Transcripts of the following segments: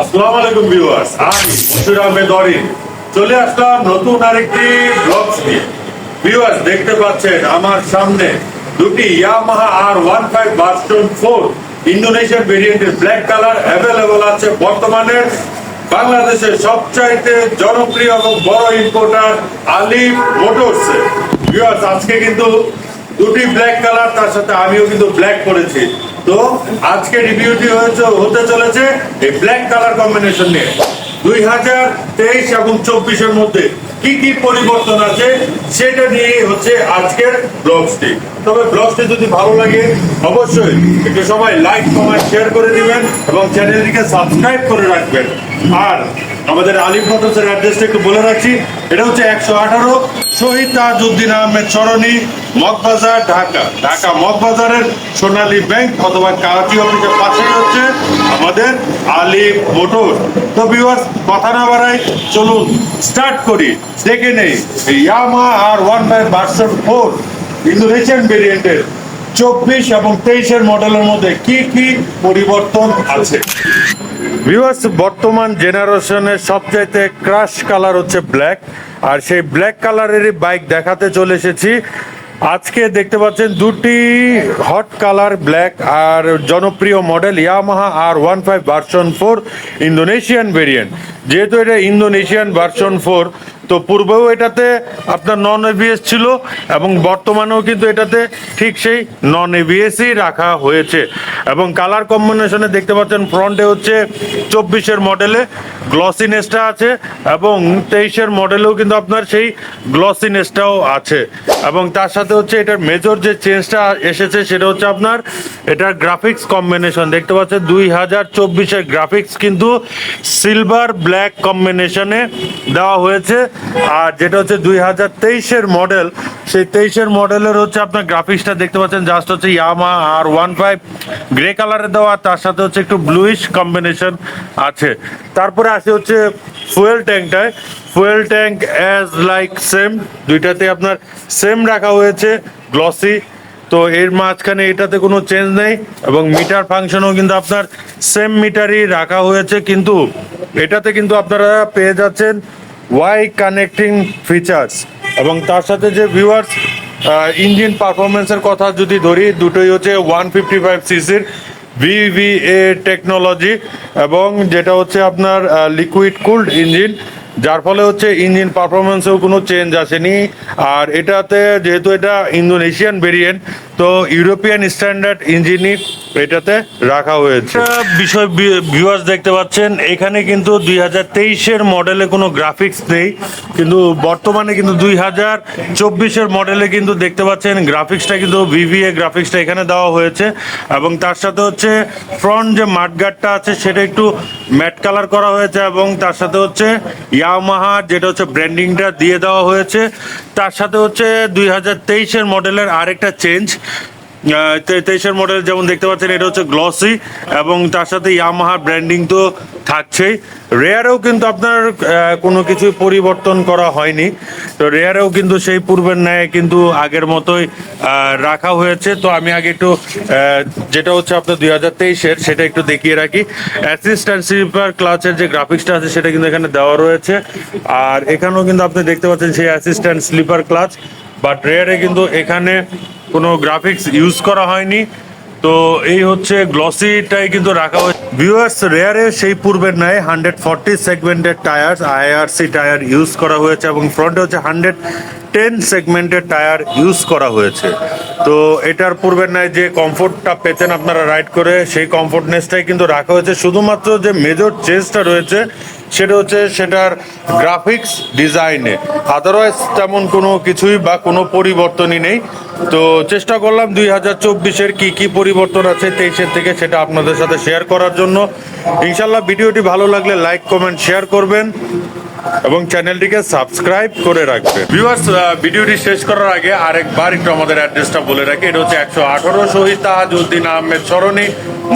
আসসালামু আলাইকুম ভিউয়ার্স। আমি মশুর আহমেদ অরিন। চলে আসলাম নতুন আরেকটি ব্লগস নিয়ে। ভিউয়ার্স, দেখতে পাচ্ছেন আমার সামনে দুটি Yamaha R one five version four Indonesian ভেরিয়েন্টের ব্ল্যাক কালার অ্যাভেলেবল আছে বর্তমানে। বাংলাদেশের সবচাইতে জনপ্রিয় এবং বড় ইম্পোর্টার আলিফ মোটরস। ভিউয়ার্স, আজকে কিন্তু দুটি ব্ল্যাক কালার তার সাথে আমিও কিন্তু ব্ল্যাক করেছি তো আজকে রিভিউটি হয়েছে, হতে চলেছে এই ব্ল্যাক কালার কম্বিনেশন নিয়ে। দুই হাজার তেইশ এবং চব্বিশের মধ্যে কি কি পরিবর্তন আছে, সেটা নিয়ে হচ্ছে আজকের ব্লগসটি তবে ব্লগসটি যদি ভালো লাগে, অবশ্যই একটু সবাই লাইক কমেন্ট শেয়ার করে দিবেন এবং চ্যানেলটিকে সাবস্ক্রাইব করে রাখবেন। আর আমাদের আলিফ মোটরসের অ্যাড্রেসটা একটু বলে রাখছি, এটা হচ্ছে একশো আঠারো শহীদ তাজউদ্দিন আহমেদ সরণি, মগবাজার, ঢাকা। ঢাকা মগবাজারের সোনালী ব্যাংক অথবা কারাচি অফিসের পাশেই হচ্ছে আমাদের আলিফ মোটর। তো ভিউয়ার্স কথা না বাড়াই, চলুন স্টার্ট করি। দেখে নেই Yamaha R one five version four Indonesian ভেরিয়েন্টের চব্বিশ এবং তেইশের মডেলের মধ্যে কি কি পরিবর্তন আছে? ভিউয়ার্স বর্তমান জেনারেশনের সবচাইতে ক্রাশ কালার হচ্ছে ব্ল্যাক আর সেই ব্ল্যাক কালারেরই বাইক দেখাতে চলে এসেছি। আজকে দেখতে পাচ্ছেন দুটি হট কালার ব্ল্যাক আর জনপ্রিয় model Yamaha R one five version four Indonesian variant যেহেতু এটা ইন্দোনেশিয়ান ভার্সন ফোর তো পূর্বেও এটাতে আপনার নন এভিএস ছিল এবং বর্তমানেও কিন্তু এটাতে ঠিক সেই নন এভিএসই রাখা হয়েছে। এবং কালার কম্বিনেশনে দেখতে পাচ্ছেন ফ্রন্টে হচ্ছে চব্বিশের মডেলে গ্লসিনেসটা আছে এবং তেইশের মডেলেও কিন্তু আপনার সেই গ্লসিনেসটাও আছে। এবং তার সাথে হচ্ছে এটার মেজর যে চেঞ্জটা এসেছে সেটা হচ্ছে আপনার এটার গ্রাফিক্স কম্বিনেশন দেখতে পাচ্ছেন দুই হাজার চব্বিশের গ্রাফিক্স কিন্তু সিলভার ব্ল্যাক কম্বিনেশনে দেওয়া হয়েছে। আর যেটা হচ্ছে দুই হাজার তেইশের মডেল, সেই তেইশের মডেলের হচ্ছে আপনার গ্রাফিক্সটা দেখতে পাচ্ছেন জাস্ট হচ্ছে Yamaha R one five grey কালারের দেওয়া, তার সাথে হচ্ছে একটু ব্লুইশ কম্বিনেশন আছে। তারপরে আসে হচ্ছে fuel ট্যাঙ্কটায় fuel tank as like same দুইটাতে আপনার সেম রাখা হয়েছে গ্লসি তো এর মাঝখানে এটাতে কোনো চেঞ্জ নেই এবং মিটার ফাংশনও কিন্তু আপনার সেম মিটারই রাখা হয়েছে, কিন্তু এটাতে কিন্তু আপনারা পেয়ে যাচ্ছেন ওয়াই কানেক্টিং ফিচার্স এবং তার সাথে যে ভিউয়ার্স ইঞ্জিন পারফরমেন্সের কথা যদি ধরি, দুটোই হচ্ছে ওয়ান ফিফটি ফাইভ সিসির ভিভিএ টেকনোলজি এবং যেটা হচ্ছে আপনার লিকুইড কুলড ইঞ্জিন যার ফলে হচ্ছে ইঞ্জিন পারফরমেন্সেও কোনো চেঞ্জ আসেনি। আর এটাতে যেহেতু এটা ইন্দোনেশিয়ান ভেরিয়েন্ট তো ইউরোপিয়ান স্ট্যান্ডার্ড ইঞ্জিনই এটাতে রাখা হয়েছে। বিষয় ভিউয়ার্স দেখতে পাচ্ছেন, এখানে কিন্তু দুই হাজার তেইশের মডেলে কোনো গ্রাফিক্স নেই, কিন্তু বর্তমানে কিন্তু দুই হাজার চব্বিশের মডেলে কিন্তু দেখতে পাচ্ছেন গ্রাফিক্সটা কিন্তু ভিভিএ গ্রাফিক্সটা এখানে দেওয়া হয়েছে, এবং তার সাথে হচ্ছে ফ্রন্ট যে মাঠগার্ডটা আছে, সেটা একটু ম্যাট কালার করা হয়েছে, এবং তার সাথে হচ্ছে ইয়ামাহা যেটা হচ্ছে ব্র্যান্ডিংটা দিয়ে দেওয়া হয়েছে। তার সাথে হচ্ছে দুই হাজার তেইশের মডেলের আরেকটা চেঞ্জ তেইশের মডেল যেমন দেখতে পাচ্ছেন, এটা হচ্ছে গ্লসি এবং তার সাথে ইয়ামাহার ব্র্যান্ডিং তো থাকছেই। রেয়ারেও কিন্তু আপনার কোনো কিছু পরিবর্তন করা হয়নি। তো রেয়ারেও কিন্তু সেই পূর্বের ন্যায় কিন্তু আগের মতোই রাখা হয়েছে। তো আমি আগে একটু যেটা হচ্ছে আপনার দুই হাজার তেইশের, সেটা একটু দেখিয়ে রাখি। অ্যাসিস্ট্যান্ট স্লিপার ক্লাচের যে গ্রাফিক্সটা আছে, সেটা কিন্তু এখানে দেওয়া রয়েছে। আর এখানেও কিন্তু আপনি দেখতে পাচ্ছেন সেই অ্যাসিস্ট্যান্ট স্লিপার ক্লাচ বাট রেয়ারে কিন্তু এখানে কোনো গ্রাফিক্স ইউজ করা হয়নি। তো এই হচ্ছে গ্লসিটাই কিন্তু রাখা হয়েছে। ভিউয়ার্স রেয়ারে সেই পূর্বের ন্যায় হান্ড্রেড ফর্টি সেগমেন্টের টায়ার আইআরসি টায়ার ইউজ করা হয়েছে এবং ফ্রন্টে হচ্ছে হান্ড্রেড টেন সেগমেন্টের টায়ার ইউজ করা হয়েছে। তো এটার পূর্বের ন্যায় যে কমফোর্টটা পেতেন আপনারা রাইড করে, সেই কমফোর্টনেসটাই কিন্তু রাখা হয়েছে। শুধুমাত্র যে মেজর চেঞ্জটা রয়েছে সেটা হচ্ছে সেটার গ্রাফিক্স ডিজাইনে আদারওয়াইজ তেমন কোনো কিছুই বা কোনো পরিবর্তনই নেই। তো চেষ্টা করলাম দুই হাজার চব্বিশের কী কী পরিবর্তন আছে তেইশের থেকে সেটা আপনাদের সাথে শেয়ার করার জন্য। ইনশাল্লাহ ভিডিওটি ভালো লাগলে লাইক কমেন্ট শেয়ার করবেন। এবং চ্যানেলটিকে সাবস্ক্রাইব করে রাখবেন ভিউয়ার্স ভিডিওটি শেষ করার আগে আরেকবার একটু আমাদের অ্যাড্রেসটা বলে রাখি। এটা হচ্ছে একশো আঠারো শহীদ তাহাজউদ্দিন আহমেদ সরণি,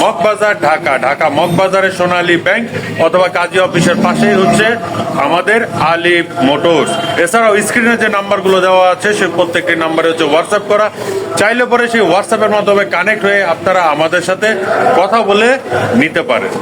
মগবাজার, ঢাকা। ঢাকা মগবাজারের সোনালী ব্যাংক অথবা কাজী অফিসের পাশেই হচ্ছে আমাদের আলিফ মোটরস। এছাড়াও স্ক্রিনে যে নাম্বারগুলো দেওয়া আছে সে প্রত্যেকটি নাম্বারে হচ্ছে হোয়াটসঅ্যাপ করা। চাইলে পরে সেই হোয়াটসঅ্যাপের মাধ্যমে কানেক্ট হয়ে আপনারা আমাদের সাথে কথা বলে নিতে পারেন।